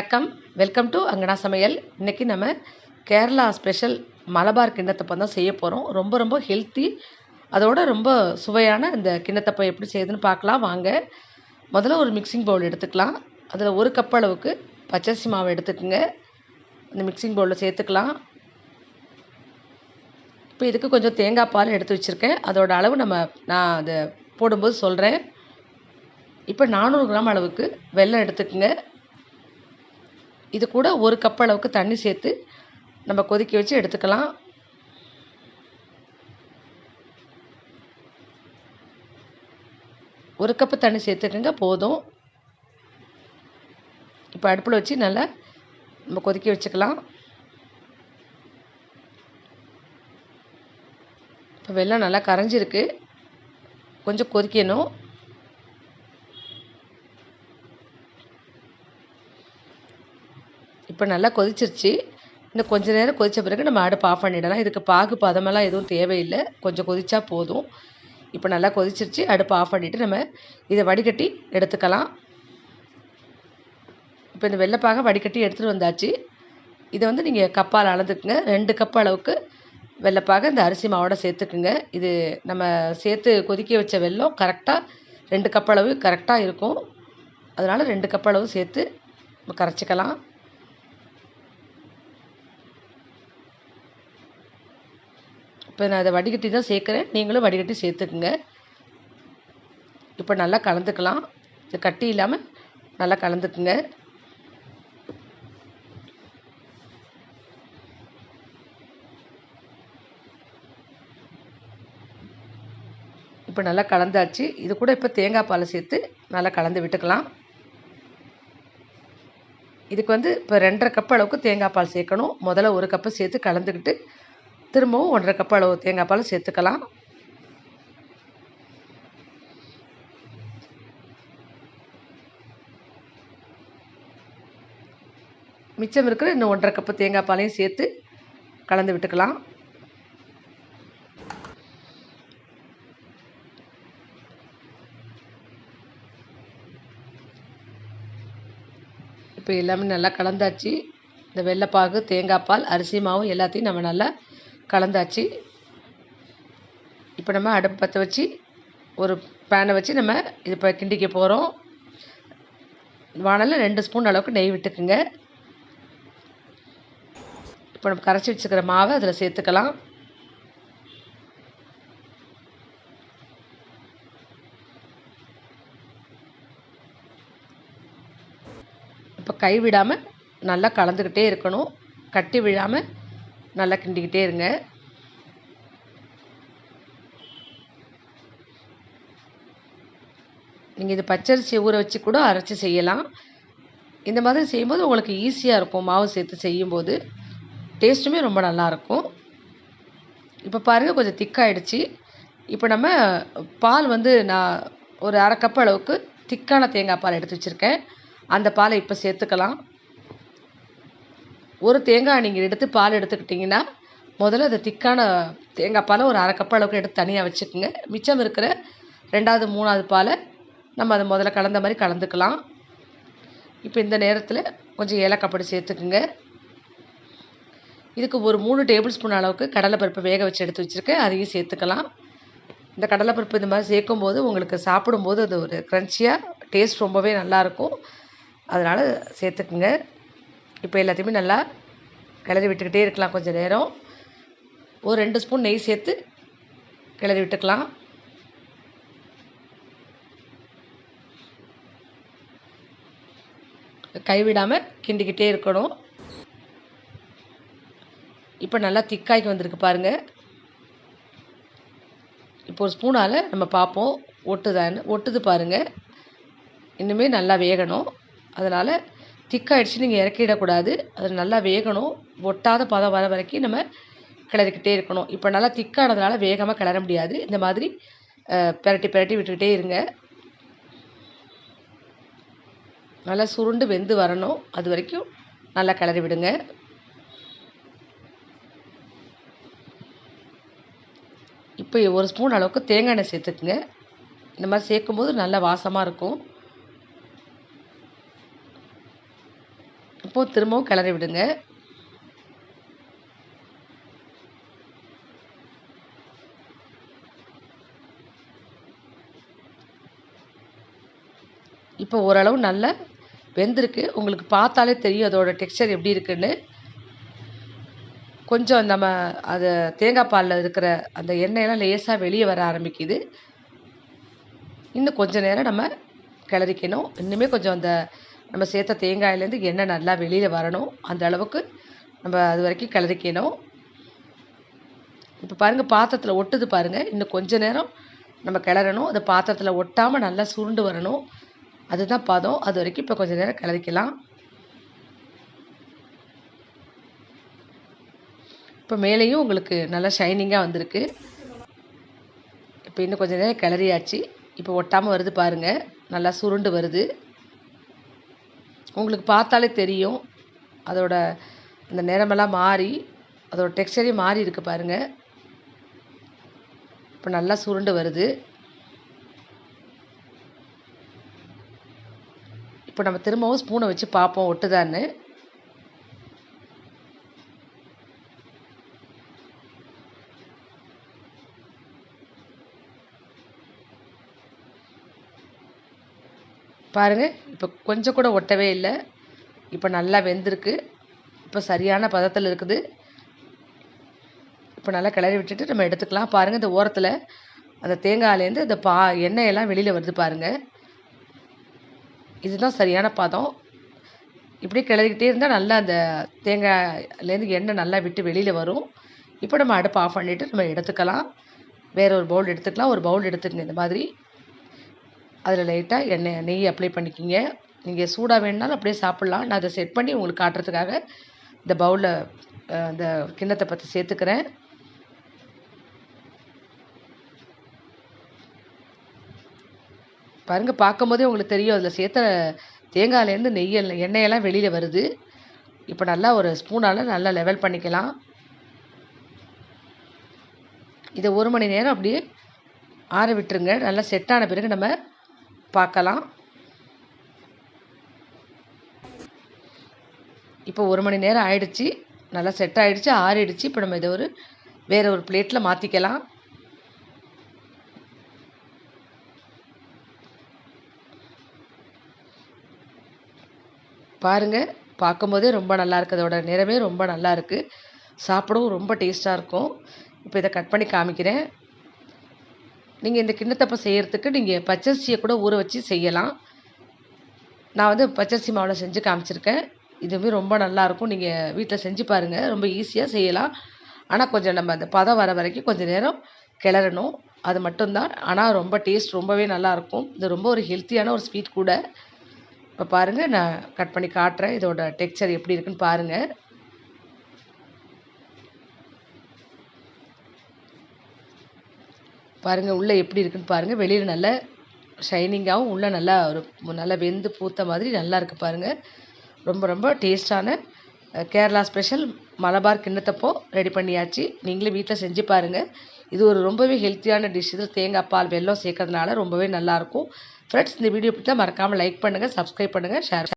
வணக்கம். Welcome to அங்கனா சமையல். இன்றைக்கி நம்ம கேரளா ஸ்பெஷல் மலபார் கிண்ணத்தப்பம் தான் செய்ய போகிறோம் ரொம்ப ரொம்ப ஹெல்த்தி அதோட ரொம்ப சுவையான இந்த கிண்ணத்தப்பம் எப்படி செய்யுதுன்னு பார்க்கலாம். வாங்க. முதல்ல ஒரு மிக்சிங் பவுல் எடுத்துக்கலாம். அதில் ஒரு கப் அளவுக்கு பச்சரிசி மாவு எடுத்துக்கோங்க. இந்த மிக்சிங் பவுலில் சேர்த்துக்கலாம். இப்போ இதுக்கு கொஞ்சம் தேங்காய் பால் எடுத்து வச்சுருக்கேன். அதோட அளவு நம்ம நான் அதை போடும்போது சொல்கிறேன் இப்போ நானூறு கிராம் அளவுக்கு வெல்லம் எடுத்துக்கோங்க. இது கூட ஒரு கப் அளவுக்கு தண்ணி சேர்த்து நம்ம கொதிக்க வச்சு எடுத்துக்கலாம். ஒரு கப்பு தண்ணி சேர்த்துக்கங்க போதும். இப்போ அடுப்பில் வச்சு நல்லா நம்ம கொதிக்க வச்சுக்கலாம். இப்போ வெள்ளம் நல்லா கரைஞ்சிருக்கு. கொஞ்சம் கொதிக்கணும். இப்போ நல்லா கொதிச்சிருச்சு. இன்னும் கொஞ்ச நேரம் கொதித்த பிறகு நம்ம அடுப்பு ஆஃப் பண்ணிடலாம். இதுக்கு பாகு பதமெல்லாம் எதுவும் தேவையில்லை. கொஞ்சம் கொதிச்சா போதும். இப்போ நல்லா கொதிச்சிருச்சு. அடுப்பு ஆஃப் பண்ணிவிட்டு நம்ம இதை வடிகட்டி எடுத்துக்கலாம். இப்போ இந்த வெள்ளைப்பாக வடிகட்டி எடுத்துகிட்டு வந்தாச்சு. இதை வந்து நீங்கள் கப்பால் அளந்துக்குங்க. ரெண்டு கப் அளவுக்கு வெள்ளைப்பாக இந்த அரிசி மாவோட சேர்த்துக்குங்க. இது நம்ம சேர்த்து கொதிக்க வச்ச வெள்ளம் கரெக்டாக ரெண்டு கப் அளவு கரெக்டாக இருக்கும். அதனால் ரெண்டு கப் அளவு சேர்த்து நம்ம கரைச்சிக்கலாம். இப்போ நான் அதை வடிகட்டி தான் சேர்க்குறேன். நீங்களும் வடிகட்டி சேர்த்துக்குங்க. இப்போ நல்லா கலந்துக்கலாம். இது கட்டி இல்லாமல் நல்லா கலந்துக்குங்க. இப்போ நல்லா கலந்தாச்சு. இது கூட இப்போ தேங்காய் பாலை சேர்த்து நல்லா கலந்து விட்டுக்கலாம். இதுக்கு வந்து இப்போ ரெண்டரை கப் அளவுக்கு தேங்காய் பால் சேர்க்கணும். முதல்ல ஒரு கப்பு சேர்த்து கலந்துக்கிட்டு திரும்பவும் ஒன்றரை கப் அளவு தேங்காய் பால் சேர்த்துக்கலாம். மிச்சம் இருக்கிற இன்னும் ஒன்றரை கப்பு தேங்காய் பாலையும் சேர்த்து கலந்து விட்டுக்கலாம். இப்போ எல்லாமே நல்லா கலந்தாச்சு. இந்த வெள்ளைப்பாகு தேங்காய் பால் அரிசி மாவு எல்லாத்தையும் நம்ம நல்லா கலந்தாச்சு. இப்போ நம்ம அடுப்பு பற்ற வச்சு ஒரு பேனை வச்சு நம்ம இது இப்போ கிண்டிக்க போகிறோம் வானலில் ரெண்டு ஸ்பூன் அளவுக்கு நெய் விட்டுக்குங்க. இப்போ நம்ம கரைச்சி வச்சுக்கிற மாவை அதில் சேர்த்துக்கலாம். இப்போ கை விடாமல் நல்லா கலந்துக்கிட்டே இருக்கணும். கட்டி விழாமல் நல்லா கிண்டிக்கிட்டே இருங்க. நீங்கள் இது பச்சரிசி ஊற வச்சு கூட அரைச்சி செய்யலாம். இந்த மாதிரி செய்யும்போது உங்களுக்கு ஈஸியாக இருக்கும். மாவு சேர்த்து செய்யும்போது டேஸ்ட்டுமே ரொம்ப நல்லாயிருக்கும் இப்போ பாருங்கள் கொஞ்சம் திக்காயிடுச்சு. இப்போ நம்ம பால் வந்து நான் ஒரு அரை கப் அளவுக்கு திக்கான தேங்காய் பால் எடுத்து வச்சுருக்கேன். அந்த பாலை இப்போ சேர்த்துக்கலாம். ஒரு தேங்காய் நீங்கள் எடுத்து பால் எடுத்துக்கிட்டிங்கன்னா முதல்ல அது திக்கான தேங்காய் பாலை ஒரு அரை கப் அளவுக்கு எடுத்து தனியாக வச்சுக்கோங்க. மிச்சம் இருக்கிற ரெண்டாவது மூணாவது பாலை நம்ம அதை முதல்ல கலந்த மாதிரி கலந்துக்கலாம். இப்போ இந்த நேரத்தில் கொஞ்சம் ஏலக்காய் பொடி சேர்த்துக்குங்க. இதுக்கு ஒரு மூணு டேபிள் ஸ்பூன் அளவுக்கு கடலைப்பருப்பு வேக வச்சு எடுத்து வச்சுருக்கேன். அதையும் சேர்த்துக்கலாம். இந்த கடலைப்பருப்பு இந்த மாதிரி சேர்க்கும்போது உங்களுக்கு சாப்பிடும்போது அது ஒரு க்ரன்ச்சியாக டேஸ்ட் ரொம்பவே நல்லாயிருக்கும் அதனால் சேர்த்துக்குங்க. இப்போ எல்லாத்தையுமே நல்லா கிளறி விட்டுக்கிட்டே இருக்கலாம் கொஞ்சம் நேரம். ஒரு ரெண்டு ஸ்பூன் நெய் சேர்த்து கிளறி விட்டுக்கலாம். கைவிடாமல் கிண்டிக்கிட்டே இருக்கணும். இப்போ நல்லா திக்காய்க்கு வந்திருக்கு பாருங்கள் இப்போ ஒரு ஸ்பூனால் நம்ம பார்ப்போம். ஒட்டுதான்னு. ஒட்டுது பாருங்கள் இன்னுமே நல்லா வேகணும். அதனால் திக்காயிடுச்சு நீங்கள் இறக்கிடக்கூடாது. அது நல்லா வேகணும். ஒட்டாத பதம் வர வரைக்கும் நம்ம கிளறிக்கிட்டே இருக்கணும். இப்போ நல்லா திக்கானதுனால வேகமாக கிளற முடியாது. இந்த மாதிரி பெரட்டி பெரட்டி விட்டுக்கிட்டே இருங்க. நல்லா சுருண்டு வெந்து வரணும். அது வரைக்கும் நல்லா கிளறி விடுங்க. இப்போ ஒரு ஸ்பூன் அளவுக்கு தேங்காய் எண்ணெய் சேர்த்துக்குங்க. இந்த மாதிரி சேர்க்கும்போது நல்லா வாசமாக இருக்கும். இப்போது திரும்பவும் கிளறி விடுங்க. இப்போ ஓரளவு நல்லா வெந்திருக்கு. உங்களுக்கு பார்த்தாலே தெரியும் அதோட டெக்ஸ்சர் எப்படி இருக்குன்னு. கொஞ்சம் நம்ம அது தேங்காய் பாலில் இருக்கிற அந்த எண்ணெயெல்லாம் லேசாக வெளியே வர ஆரம்பிக்குது. இன்னும் கொஞ்சம் நேரம் நம்ம கிளறிக்கணும். இன்னுமே கொஞ்சம் அந்த நம்ம சேர்த்த தேங்காயிலேருந்து எண்ணெய் நல்லா வெளியில் வரணும். அந்த அளவுக்கு நம்ம அது வரைக்கும் கிளறிக்கணும் இப்போ பாருங்கள் பாத்திரத்தில் ஒட்டுது பாருங்கள் இன்னும் கொஞ்ச நேரம் நம்ம கிளறணும். அந்த பாத்திரத்தில் ஒட்டாமல் நல்லா சுருண்டு வரணும். அதுதான் பதம். அது வரைக்கும் இப்போ கொஞ்சம் நேரம் கிளறிக்கலாம் இப்போ மேலேயும் உங்களுக்கு நல்லா ஷைனிங்காக வந்திருக்கு. இப்போ இன்னும் கொஞ்சம் நேரம் கிளறியாச்சு. இப்போ ஒட்டாமல் வருது பாருங்கள் நல்லா சுருண்டு வருது. உங்களுக்கு பார்த்தாலே தெரியும். அதோட அந்த நிறமெல்லாம் மாறி அதோட டெக்ஸ்டரே மாறி இருக்குது பாருங்கள் இப்போ நல்லா சுருண்டு வருது. இப்போ நம்ம திரும்பவும் ஸ்பூனை வச்சு பார்ப்போம் ஒட்டுதான்னு. பாருங்கள் இப்போ கொஞ்சம் கூட ஒட்டவே இல்லை. இப்போ நல்லா வெந்திருக்கு. இப்போ சரியான பதத்தில் இருக்குது. இப்போ நல்லா கிளறி விட்டுட்டு நம்ம எடுத்துக்கலாம். பாருங்கள் இந்த ஓரத்தில் அந்த தேங்காயிலேருந்து இந்த பா எண்ணெயெல்லாம் வெளியில் வருது பாருங்கள் இதுதான் சரியான பதம். இப்படி கிளறிக்கிட்டே இருந்தால் நல்லா அந்த தேங்காயிலேருந்து எண்ணெய் நல்லா விட்டு வெளியில் வரும். இப்போ நம்ம அடுப்பு ஆஃப் பண்ணிவிட்டு நம்ம எடுத்துக்கலாம். வேறு ஒரு பவுல் எடுத்துக்கலாம். ஒரு பவுல் எடுத்துக்கங்க இந்த மாதிரி. அதில் லைட்டாக எண்ணெய் நெய் அப்ளை பண்ணிக்கிங்க. நீங்கள் சூடாக வேணுனாலும் அப்படியே சாப்பிட்லாம். நான் அதை செட் பண்ணி உங்களுக்கு காட்டுறதுக்காக இந்த பவுலில் அந்த கிண்ணத்தை பற்றி சேர்த்துக்கிறேன். பாருங்கள் பார்க்கும்போதே உங்களுக்கு தெரியும். அதில் சேர்த்த தேங்காயிலேருந்து நெய் எண்ணெயெல்லாம் வெளியில் வருது. இப்போ நல்லா ஒரு ஸ்பூனால் நல்லா லெவல் பண்ணிக்கலாம். இதை ஒரு மணி நேரம் அப்படியே ஆற விட்டுருங்க. நல்லா செட் ஆன பிறகு நம்ம பார்க்கலாம். இப்போ ஒரு மணி நேரம் ஆயிடுச்சு. நல்லா செட் ஆகிடுச்சு ஆறிடுச்சு. இப்போ நம்ம இதை ஒரு வேறு ஒரு பிளேட்டில் மாற்றிக்கலாம் பாருங்கள் பார்க்கும்போதே ரொம்ப நல்லா இருக்குது அதோட நிறமே ரொம்ப நல்லா இருக்குது சாப்பிடவும் ரொம்ப டேஸ்ட்டாக இருக்கும். இப்போ இதை கட் பண்ணி காமிக்கிறேன். நீங்கள் இந்த கிண்ணத்தப்பை செய்கிறதுக்கு நீங்கள் பச்சரிசியை கூட ஊற வச்சு செய்யலாம். நான் வந்து பச்சரிசி மாவில் செஞ்சு காமிச்சிருக்கேன். இதுவுமே ரொம்ப நல்லாயிருக்கும் நீங்கள் வீட்டில் செஞ்சு பாருங்கள் ரொம்ப ஈஸியாக செய்யலாம். ஆனால் கொஞ்சம் நம்ம அந்த பதம் வர வரைக்கும் கொஞ்சம் நேரம் கிளறணும். அது மட்டும்தான். ஆனால் ரொம்ப டேஸ்ட் ரொம்பவே நல்லாயிருக்கும் இது ரொம்ப ஒரு ஹெல்த்தியான ஒரு ஸ்வீட் கூட. இப்போ பாருங்கள் நான் கட் பண்ணி காட்டுறேன். இதோட டெக்ஸ்சர் எப்படி இருக்குன்னு பாருங்கள் பாருங்கள் உள்ளே எப்படி இருக்குன்னு பாருங்கள் வெளியில் நல்லா ஷைனிங்காகவும் உள்ளே நல்லா ஒரு நல்லா வெந்து பூத்த மாதிரி நல்லா இருக்குது பாருங்கள் ரொம்ப ரொம்ப டேஸ்டான கேரளா ஸ்பெஷல் மலபார் கிண்ணத்தப்போ ரெடி பண்ணியாச்சு. நீங்களே வீட்டில் செஞ்சு பாருங்கள் இது ஒரு ரொம்பவே ஹெல்த்தியான டிஷ் இது தேங்காய் பால் வெல்லம் சேர்க்கறதுனால ரொம்பவே நல்லாயிருக்கும் ஃப்ரெண்ட்ஸ் இந்த வீடியோ பிடிச்சா மறக்காமல் லைக் பண்ணுங்கள் சப்ஸ்கிரைப் பண்ணுங்கள் ஷேர்